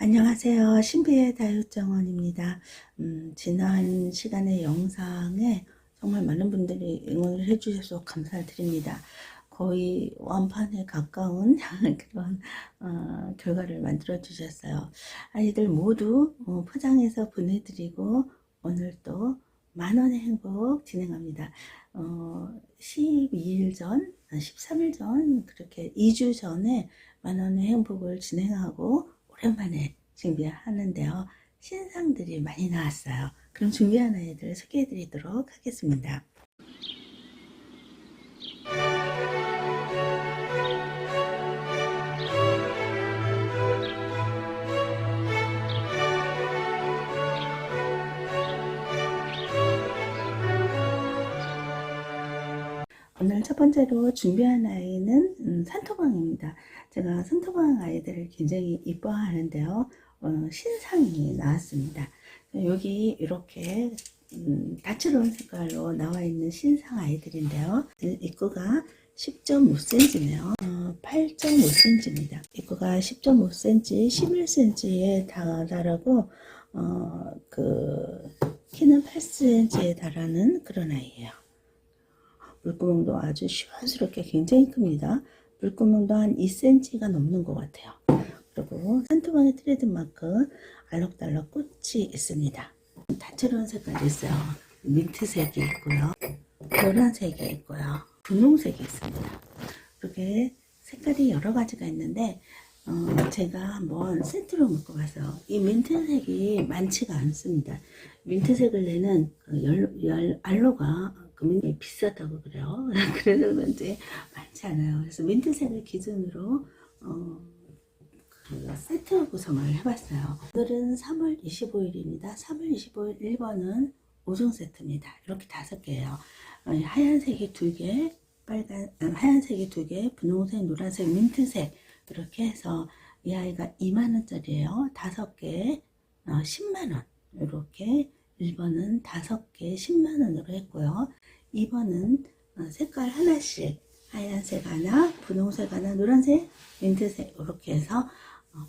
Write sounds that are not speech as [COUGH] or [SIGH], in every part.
안녕하세요. 신비의 다육정원입니다. 음, 지난 시간의 영상에 정말 많은 분들이 응원을 해주셔서 감사드립니다. 거의 완판에 가까운 [LAUGHS] 그런 어, 결과를 만들어 주셨어요. 아이들 모두 어, 포장해서 보내드리고 오늘 또 만원의 행복 진행합니다. 어, 12일 전, 13일 전, 그렇게 2주 전에 만원의 행복을 진행하고 오랜만에 준비하는데요. 신상들이 많이 나왔어요. 그럼 준비한 아이들 소개해 드리도록 하겠습니다. 오늘 첫 번째로 준비한 아이 는 음, 산토방입니다. 제가 산토방 아이들을 굉장히 이뻐하는데요. 어, 신상이 나왔습니다. 여기 이렇게 음, 다채로운 색깔로 나와 있는 신상 아이들인데요. 입구가 10.5cm네요. 어, 8.5cm입니다. 입구가 10.5cm, 11cm에 달하고 어, 그 키는 8cm에 달하는 그런 아이예요. 물구멍도 아주 시원스럽게 굉장히 큽니다. 물구멍도 한 2cm가 넘는 것 같아요. 그리고 산토방의 트레드마크 알록달록 꽃이 있습니다. 다채로운 색깔이 있어요. 민트색이 있고요. 노란색이 있고요. 분홍색이 있습니다. 이렇게 색깔이 여러 가지가 있는데 어, 제가 한번 세트로 묶어 봐서 이 민트색이 많지가 않습니다. 민트색을 내는 그 열, 열, 알로가 금이 비싸다고 그래요. [LAUGHS] 그래서 그런지 많지 않아요. 그래서 민트색을 기준으로 어, 그 세트 구성을 해봤어요. 오늘은 3월 25일입니다. 3월 25일 1번은 5종 세트입니다. 이렇게 다섯 개예요. 어, 하얀색이 두 개, 빨간 아, 하얀색이 두 개, 분홍색, 노란색, 민트색 이렇게 해서 이 아이가 2만 원짜리예요. 다섯 개 어, 10만 원 이렇게 1번은 다섯 개 10만 원으로 했고요. 2번은 어, 색깔 하나씩 하얀색 하나, 분홍색 하나, 노란색, 민트색 이렇게 해서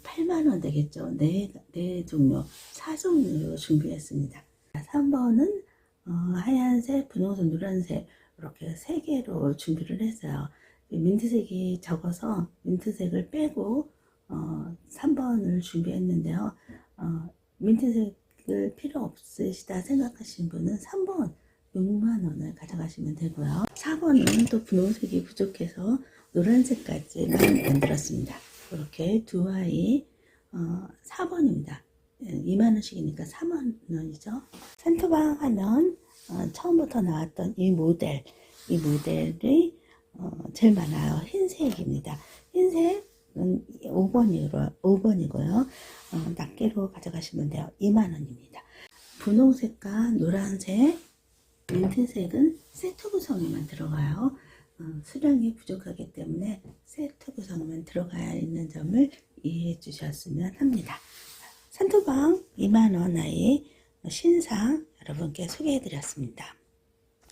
8만원 되겠죠. 네, 네 종류, 4종류로 준비했습니다. 3번은 어, 하얀색, 분홍색, 노란색 이렇게 3개로 준비를 했어요. 민트색이 적어서 민트색을 빼고 어, 3번을 준비했는데요. 어, 민트색을 필요 없으시다 생각하시는 분은 3번 6만원을 가져가시면 되고요. 4번은 또 분홍색이 부족해서 노란색까지만 만들었습니다. 이렇게 두 아이 어, 4번입니다. 2만원씩이니까 4만원이죠. 산토방 하면 어, 처음부터 나왔던 이 모델 이 모델이 어, 제일 많아요. 흰색입니다. 흰색은 5번이로, 5번이고요. 어, 낱개로 가져가시면 돼요. 2만원입니다. 분홍색과 노란색, 민트색은 세트 구성에만 들어가요. 어, 수량이 부족하기 때문에 세트 구성에만 들어가야 있는 점을 이해해 주셨으면 합니다. 산토방 2만원 아이 신상 여러분께 소개해 드렸습니다.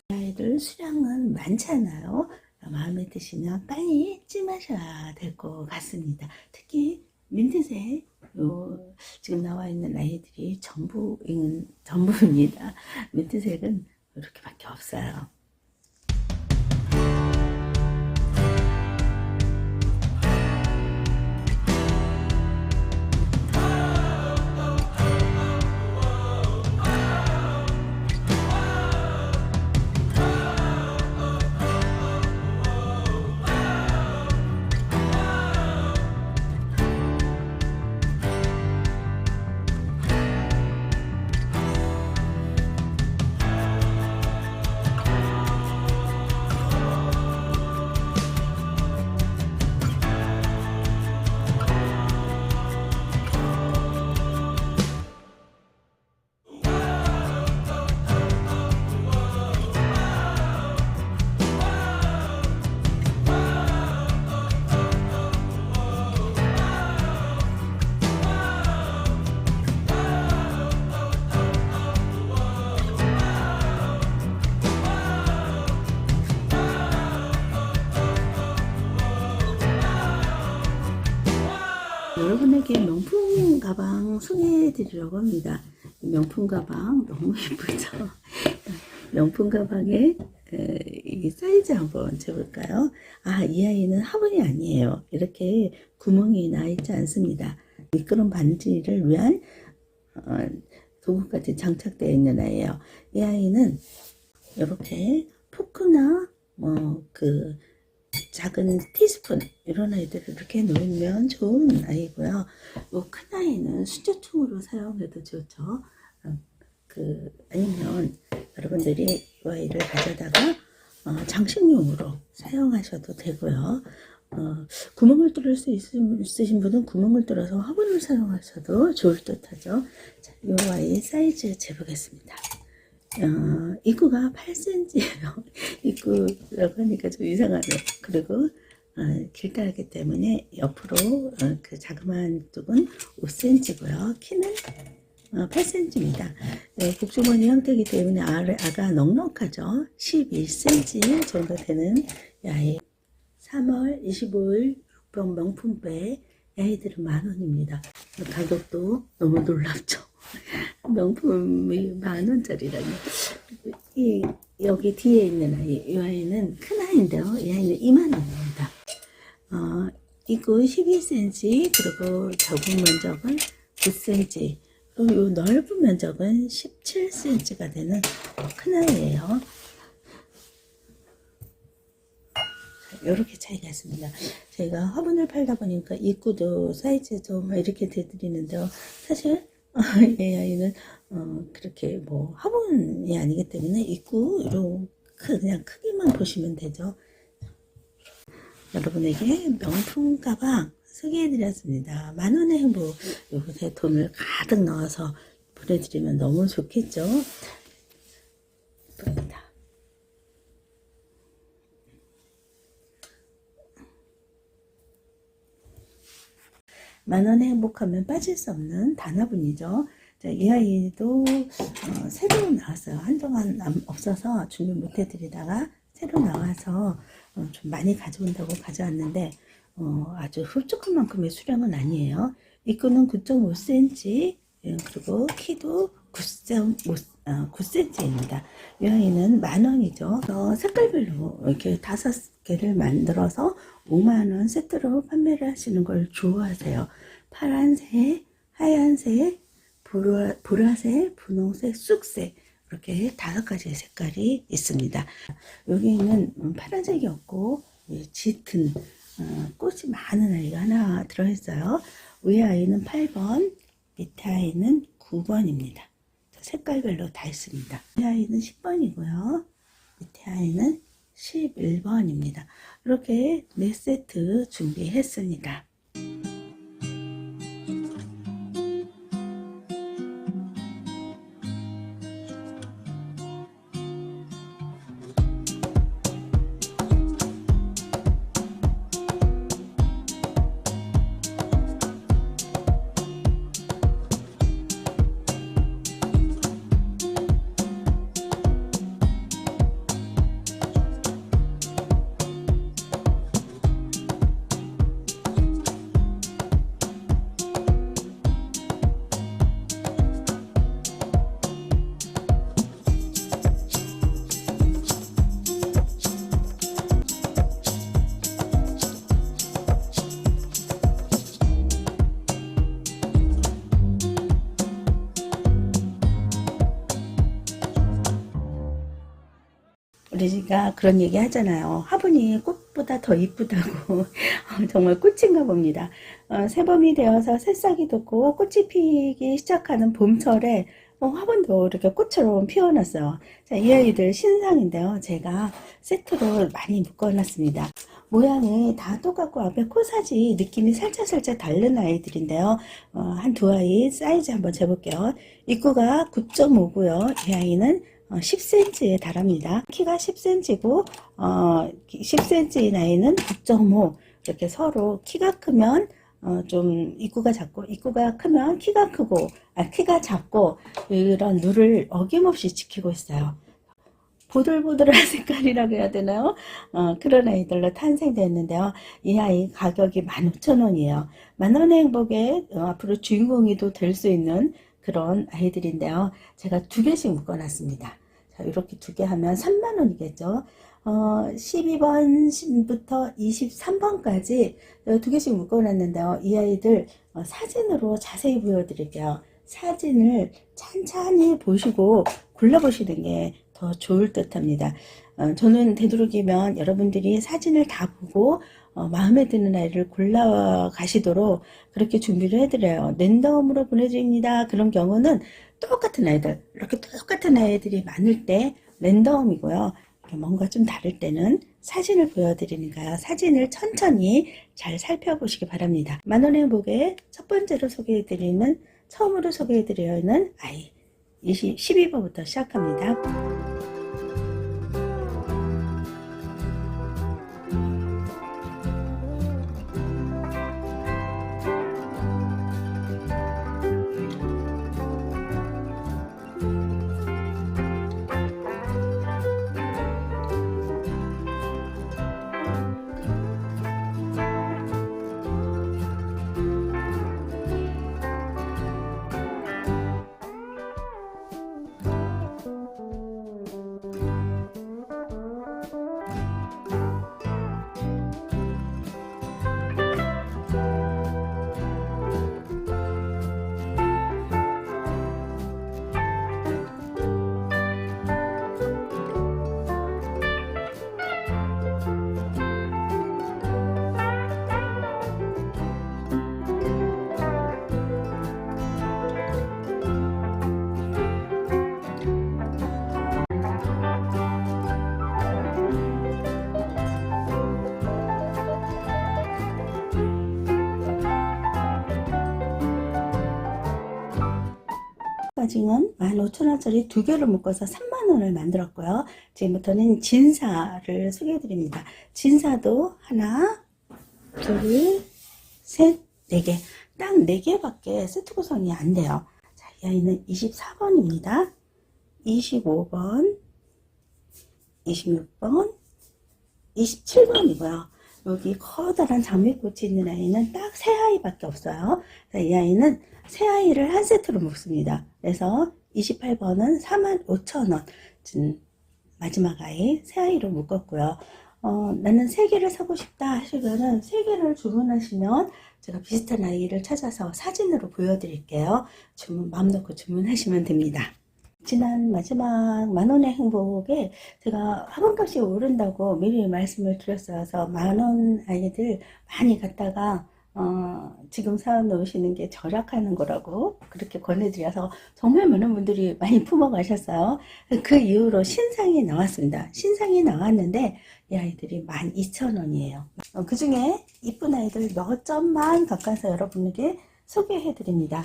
아이들 수량은 많지 않아요. 마음에 드시면 빨리 찜하셔야 될 것 같습니다. 특히 민트색 요 지금 나와 있는 아이들이 전부 전부입니다. 민트색은 이렇게밖에 없어요. 명품 가방 소개해 드리려고 합니다. 명품 가방 너무 예쁘죠? [LAUGHS] 명품 가방의 에, 이 사이즈 한번 재볼까요? 아, 이 아이는 화분이 아니에요. 이렇게 구멍이 나 있지 않습니다. 미끄럼 반지를 위한 어, 도구까지 장착되어 있는 아이예요. 이 아이는 이렇게 포크나 뭐그 작은 티스푼 이런 아이들을 이렇게 놓으면 좋은 아이고요. 요큰 아이는 수저통으로 사용해도 좋죠. 어, 그 아니면 여러분들이 이 아이를 가져다가 어, 장식용으로 사용하셔도 되고요. 어, 구멍을 뚫을 수 있, 있으신 분은 구멍을 뚫어서 화분을 사용하셔도 좋을 듯 하죠. 자, 이 아이 사이즈 재보겠습니다. 어, 입구가 8cm예요. [LAUGHS] 입구라고 하니까 좀 이상하네요. 그리고 어, 길다하기 때문에 옆으로 어, 그 자그마한 쪽은 5cm고요. 키는 어, 8cm입니다. 네, 복주머니 형태이기 때문에 아, 아가 넉넉하죠. 11cm 정도 되는 이 아이. 3월 25일 6번 명품배 이 아이들은 만원입니다. 가격도 너무 놀랍죠. [LAUGHS] 명품이 만 원짜리라니. 이, 여기 뒤에 있는 아이, 이 아이는 큰 아이인데요. 이 아이는 2만 원입니다. 어, 이거 12cm, 그리고 적은 면적은 9cm, 그리고 요 넓은 면적은 17cm가 되는 큰 아이예요. 이렇게 차이가 있습니다. 제가 화분을 팔다 보니까 입구도 사이즈도 막 이렇게 대드리는데요. 사실 [LAUGHS] 이 아이는 어, 그렇게 뭐 화분이 아니기 때문에 입구 이런 그냥 크기만 보시면 되죠. 여러분에게 명품 가방 소개해드렸습니다. 만원의 행복 요새 돈을 가득 넣어서 보내드리면 너무 좋겠죠. 예쁩니다. 만원의 행복하면 빠질 수 없는 단화분이죠. 자, 이 아이도 어, 새로 나왔어요. 한동안 안- 없어서 준비 못 해드리다가 새로 나와서 어, 좀 많이 가져온다고 가져왔는데 어, 아주 흡족한 만큼의 수량은 아니에요. 입구는 9.5cm 그리고 키도 9.5cm 입니다. 이 아이는 만 원이죠. 어, 색깔별로 이렇게 다섯 개를 만들어서 5만 원 세트로 판매를 하시는 걸 좋아하세요. 파란색, 하얀색, 보라, 보라색, 분홍색, 쑥색 이렇게 다섯 가지의 색깔이 있습니다. 여기는 음, 파란색이 없고 이 짙은 어, 꽃이 많은 아이가 하나 들어있어요. 위에 아이는 8번, 밑에 아이는 9번입니다. 색깔별로 다 있습니다. 위 아이는 10번이고요. 밑에 아이는 11번입니다. 이렇게 네 세트 준비했습니다. 우리가 그런 얘기 하잖아요. 화분이 꽃보다 더 이쁘다고. [LAUGHS] 정말 꽃인가 봅니다. 어, 새봄이 되어서 새싹이 돋고 꽃이 피기 시작하는 봄철에 어, 화분도 이렇게 꽃처럼 피어났어요. 자, 이 아이들 신상인데요. 제가 세트로 많이 묶어놨습니다. 모양이 다 똑같고 앞에 코사지 느낌이 살짝살짝 다른 아이들인데요. 어, 한 두 아이 사이즈 한번 재볼게요. 입구가 9.5고요. 이 아이는 10cm에 달합니다. 키가 10cm고 어, 10cm인 아이는 9.5 이렇게 서로 키가 크면 어, 좀 입구가 작고 입구가 크면 키가 크고 아, 키가 작고 이런 룰을 어김없이 지키고 있어요. 보들보들한 [LAUGHS] 색깔이라고 해야 되나요? 어, 그런 아이들로 탄생되었는데요. 이 아이 가격이 15,000원이에요. 만원의 행복의 어, 앞으로 주인공이 또될수 있는 그런 아이들인데요. 제가 두 개씩 묶어놨습니다. 자, 이렇게 두 개 하면 3만원이겠죠. 어, 12번부터 23번까지 두 개씩 묶어놨는데요. 이 아이들 어, 사진으로 자세히 보여드릴게요. 사진을 찬찬히 보시고 골라보시는 게 더 좋을 듯 합니다. 어, 저는 되도록이면 여러분들이 사진을 다 보고 어, 마음에 드는 아이를 골라 가시도록 그렇게 준비를 해드려요. 랜덤으로 보내드립니다. 그런 경우는 똑같은 아이들, 이렇게 똑같은 아이들이 많을 때 랜덤이고요. 뭔가 좀 다를 때는 사진을 보여드리니까요. 사진을 천천히 잘 살펴보시기 바랍니다. 만원의 행복의 첫 번째로 소개해드리는, 처음으로 소개해드리는 아이 20, 12번부터 시작합니다. 까지는 15,000원짜리 두 개를 묶어서 3만원을 만들었고요. 지금부터는 진사를 소개해드립니다. 진사도 하나, 둘, 셋, 네 개. 딱 네 개밖에 세트 구성이 안 돼요. 자, 이 아이는 24번입니다. 25번, 26번, 27번이고요. 여기 커다란 장미꽃이 있는 아이는 딱 세 아이밖에 없어요. 자, 이 아이는 세 아이를 한 세트로 묶습니다. 그래서 28번은 45,000원. 마지막 아이 세 아이로 묶었고요. 어, 나는 세 개를 사고 싶다 하시면은 세 개를 주문하시면 제가 비슷한 아이를 찾아서 사진으로 보여드릴게요. 주문 마음 놓고 주문하시면 됩니다. 지난 마지막 만원의 행복에 제가 학원값이 오른다고 미리 말씀을 드렸어서 만원 아이들 많이 갔다가 어, 지금 사업 놓으시는 게 절약하는 거라고 그렇게 권해드려서 정말 많은 분들이 많이 품어가셨어요. 그 이후로 신상이 나왔습니다. 신상이 나왔는데 이 아이들이 12,000원이에요. 어, 그 중에 이쁜 아이들 몇 점만 바꿔서 여러분에게 소개해드립니다.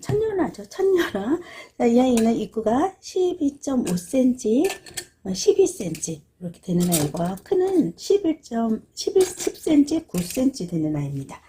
천년화죠, 천년화. 이 아이는 입구가 12.5cm, 12cm 이렇게 되는 아이고요. 큰은 11. 11, 10cm, 9cm 되는 아이입니다.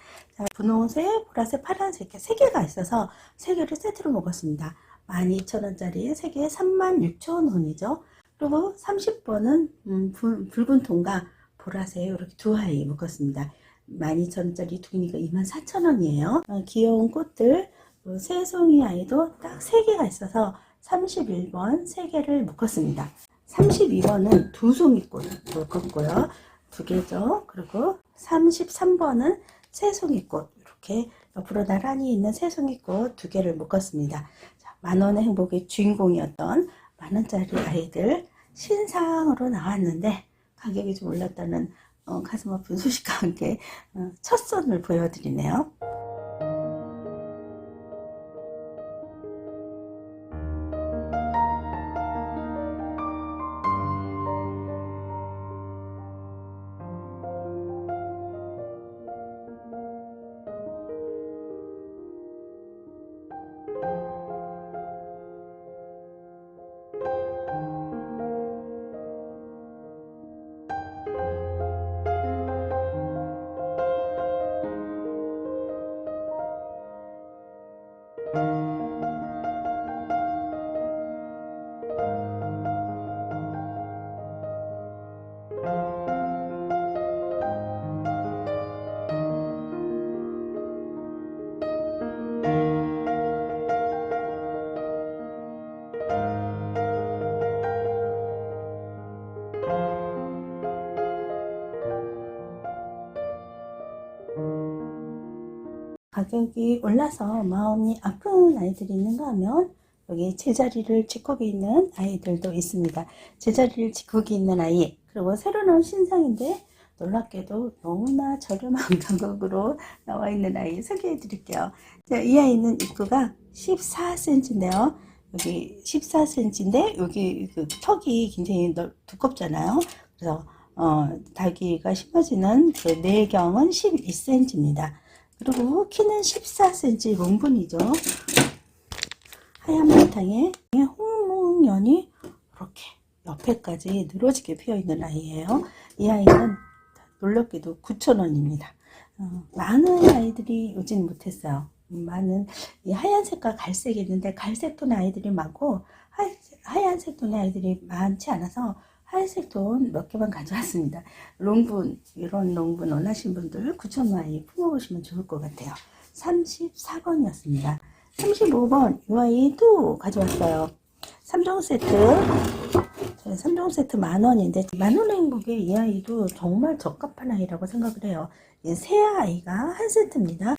자, 분홍색, 보라색, 파란색 이렇게 세 개가 있어서 세 개를 세트로 먹었습니다. 12,000원짜리 3개에 36,000원이죠. 그리고 30번은 음, 부, 붉은 통과 보라색 이렇게 두 아이 묶었습니다. 12,000원짜리 두 개니까 24,000원이에요. 어, 귀여운 꽃들 뭐 새송이 아이도 딱세 개가 있어서 31번 세 개를 묶었습니다. 32번은 두 송이꽃 묶었고요. 두 개죠. 그리고 33번은 새송이 꽃 이렇게 옆으로 나란히 있는 새송이 꽃 두 개를 묶었습니다. 자, 만원의 행복의 주인공이었던 만원짜리 아이들 신상으로 나왔는데 가격이 좀 올랐다는 어, 가슴 아픈 소식과 함께 어, 첫 선을 보여드리네요. 가격이 올라서 마음이 아픈 아이들이 있는가 하면 여기 제자리를 지키고 있는 아이들도 있습니다. 제자리를 지키고 있는 아이 그리고 새로 나온 신상인데 놀랍게도 너무나 저렴한 [LAUGHS] 가격으로 나와 있는 아이 소개해 드릴게요. 자, 이 아이는 입구가 14cm인데요. 여기 14cm인데 여기 그 턱이 굉장히 넓- 두껍잖아요. 그래서 어, 달기가 심어지는 그 내경은 12cm입니다. 그리고 키는 14cm 롱분이죠. 하얀 바탕에 홍문연이 이렇게 옆에까지 늘어지게 피어 있는 아이예요. 이 아이는 놀랍게도 9,000원입니다. 어, 많은 아이들이 오진 못했어요. 음, 많은 이 하얀색과 갈색이 있는데 갈색 톤 아이들이 많고 하, 하얀색 톤의 아이들이 많지 않아서 하얀색 톤몇 개만 가져왔습니다. 롱분 이런 롱분 원하신 분들 9,000원 아이 품어보시면 좋을 것 같아요. 34번이었습니다. 35번 이 아이 또 가져왔어요. 3종 세트 3종 세트 만 원인데 만 원의 행복에 이 아이도 정말 적합한 아이라고 생각을 해요. 이세 아이가 한 세트입니다.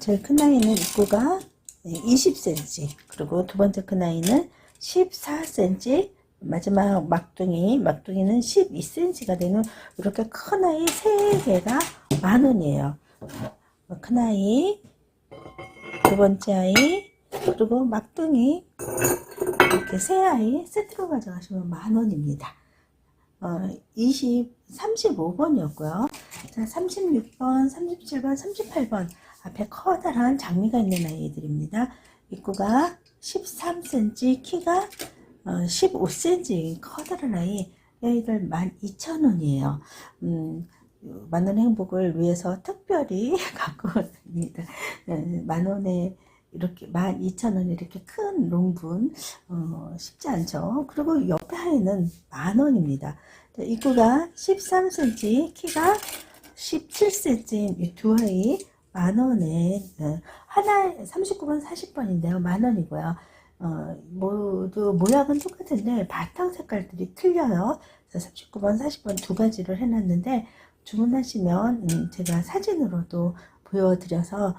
제일 큰 아이는 입구가 20cm 그리고 두 번째 큰 아이는 14cm 마지막 막둥이 막둥이는 12cm가 되는 이렇게 큰 아이 세 개가 만 원이에요. 큰 아이 두 번째 아이 그리고 막둥이 이렇게 세 아이 세트로 가져가시면 만 원입니다. 어, 20, 35번이었고요. 자, 36번, 37번, 38번 앞에 커다란 장미가 있는 아이들입니다. 입구가 13cm, 키가 어, 15cm 커다란 아이 이 아이들 12,000원이에요. 음, 만원 행복을 위해서 특별히 [LAUGHS] 갖고 왔습니다. 네, 만 원에 이렇게 12,000원 이렇게 큰 롱분 어, 쉽지 않죠. 그리고 옆에 하에는 만 원입니다. 자, 입구가 13cm, 키가 17cm 이두 아이 만 원에 네, 하나 39번 40번인데요. 만 원이고요. 어, 모두 모양은 똑같은데 바탕 색깔들이 틀려요. 그래서 39번 40번 두 가지를 해놨는데 주문하시면 음, 제가 사진으로도 보여드려서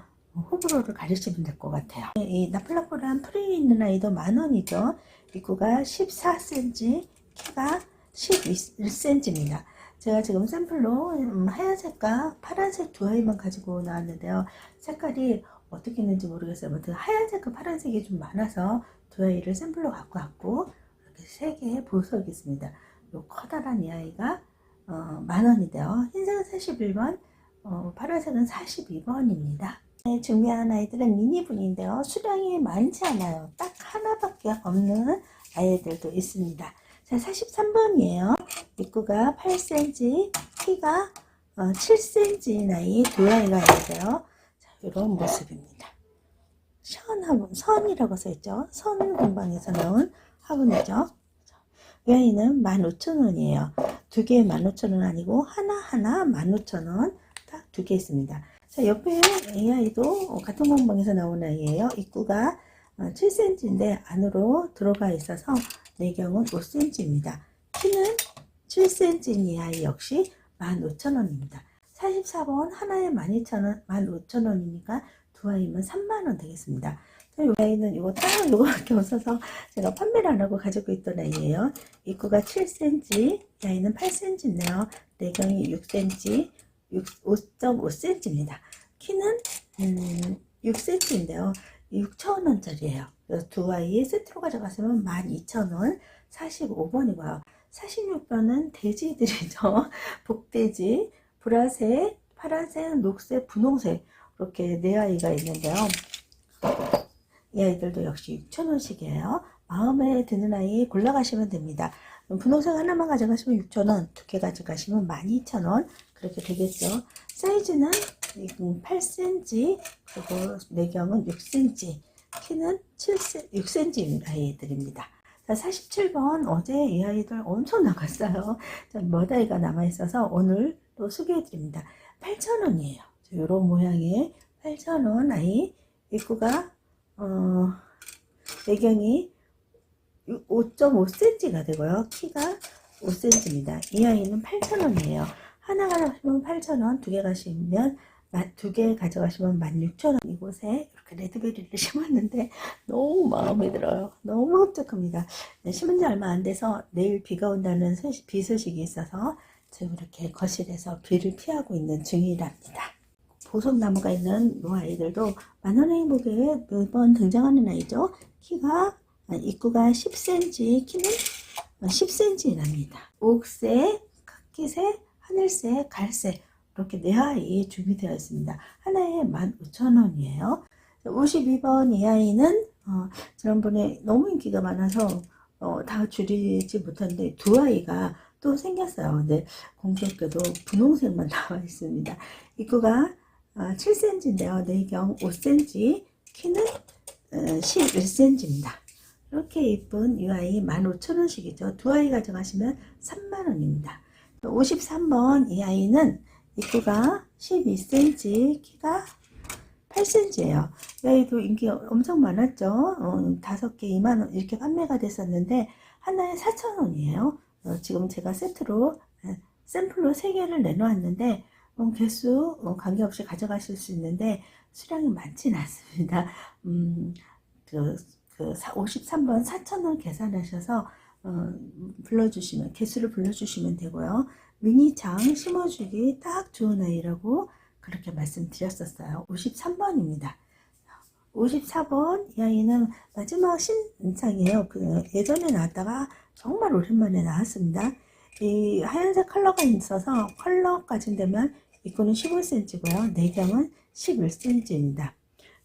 호불호를 가리시면 될 것 같아요. 이 나플라코란 프리 있는 아이도 만 원이죠. 입구가 14cm, 키가 11cm입니다. 제가 지금 샘플로 음, 하얀색과 파란색 두 아이만 가지고 나왔는데요. 색깔이 어떻게 있는지 모르겠어요. 아무튼 하얀색과 파란색이 좀 많아서 두 아이를 샘플로 갖고 왔고 이렇게 세 개의 보석이 있습니다. 요 커다란 이 아이가 어, 만 원인데요. 흰색은 41번, 어, 파란색은 42번입니다. 네, 준비한 아이들은 미니분인데요. 수량이 많지 않아요. 딱 하나밖에 없는 아이들도 있습니다. 자, 43번이에요. 입구가 8cm, 키가 어, 7cm 나이 두 아이가 있는데요. 자, 이런 모습입니다. 션 화분, 선이라고 써있죠. 선 공방에서 나온 화분이죠. 이 아이는 15,000원이에요. 두 개에 15,000원 아니고 하나하나 15,000원 딱 두 개 있습니다. 자, 옆에 AI도 같은 공방에서 나온 아이예요. 입구가 7cm인데 안으로 들어가 있어서 내경은 5cm입니다. 키는 7cm인 이 아이 역시 15,000원입니다. 44번 하나에 12,000원, 15,000원이니까 두 아이면 3만원 되겠습니다. 자, 이 아이는 이거 따로 이거밖에 없어서 제가 판매를 안 하고 가지고 있던 아이예요. 입구가 7cm, 이 아이는 8cm인데요. 내경이 6cm, 5.5cm입니다. 키는 음, 6cm인데요. 6,000원짜리예요. 그래서 두 아이 세트로 가져가시면 12,000원, 45번이고요. 46번은 돼지들이죠. [LAUGHS] 복돼지, 보라색, 파란색, 녹색, 분홍색 이렇게 네 아이가 있는데요. 이 아이들도 역시 6,000원씩이에요. 마음에 드는 아이 골라가시면 됩니다. 분홍색 하나만 가져가시면 6,000원, 두 개 가져가시면 12,000원 그렇게 되겠죠. 사이즈는 8cm, 그리고 내경은 6cm, 키는 7cm, 6cm 아이들입니다. 자, 47번 어제 이 아이들 엄청 나갔어요. 몇 아이가 남아있어서 오늘 또 소개해 드립니다. 8,000원이에요. 이런 모양의 8,000원 아이 입구가 어, 내경이 5.5cm가 되고요. 키가 5cm입니다. 이 아이는 8,000원이에요. 하나 가시면 8,000원, 두 개 가시면 두 개 가져가시면 16,000원 이곳에 이렇게 레드베리를 [LAUGHS] 심었는데 너무 마음에 들어요. 너무 흡족합니다. 네, 심은 지 얼마 안 돼서 내일 비가 온다는 비 소식이 있어서 지금 이렇게 거실에서 비를 피하고 있는 중이랍니다. 보석나무가 있는 이 아이들도 만원의 행복에 매번 등장하는 아이죠. 키가 아, 입구가 10cm, 키는 10cm랍니다. 옥색, 카키색, 하늘색, 갈색 이렇게 네 아이 준비되어 있습니다. 하나에 15,000원이에요. 52번 이 아이는 어, 지난번에 너무 인기가 많아서 어, 다 줄이지 못했는데 두 아이가 또 생겼어요. 근데 공교롭게도 분홍색만 [LAUGHS] 나와 있습니다. 입구가 어, 7cm인데요. 내경 5cm, 키는 어, 11cm입니다. 이렇게 예쁜 이 아이 15,000원씩이죠. 두 아이 가져가시면 3만원입니다. 53번 이 아이는 입구가 12cm, 키가 8cm예요. 이 아이도 인기 엄청 많았죠. 어, 다섯 개 2만원 이렇게 판매가 됐었는데 하나에 4,000원이에요. 어, 지금 제가 세트로 에, 샘플로 3개를 내놓았는데 어, 개수 어, 관계없이 가져가실 수 있는데 수량이 많지는 않습니다. [LAUGHS] 음, 그, 그 53번 4,000원 계산하셔서 어, 불러주시면 개수를 불러주시면 되고요. 미니창 심어주기 딱 좋은 아이라고 그렇게 말씀드렸었어요. 53번입니다. 54번 이 아이는 마지막 신상이에요. 그 예전에 나왔다가 정말 오랜만에 나왔습니다. 이 하얀색 컬러가 있어서 컬러까지 되면 입구는 15cm고요. 내경은 11cm입니다.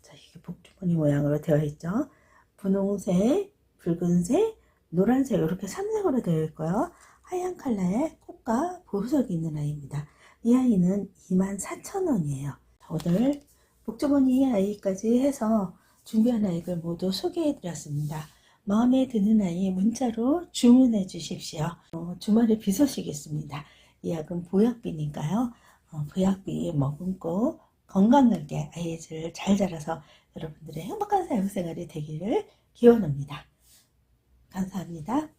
자, 이게 복주머니 모양으로 되어 있죠. 분홍색, 붉은색, 노란색 이렇게 삼색으로 되어 있고요. 하얀 컬러에 꽃과 보석이 있는 아이입니다. 이 아이는 24,000원이에요. 오늘 복주머니 아이까지 해서 준비한 아이들 모두 소개해 드렸습니다. 마음에 드는 아이 문자로 주문해 주십시오. 어, 주말에 비 소식이 있습니다. 이 약은 보약비니까요. 어, 보약비 머금고 건강하게 아이를 잘 자라서 여러분들의 행복한 사육생활이 되기를 기원합니다. 감사합니다.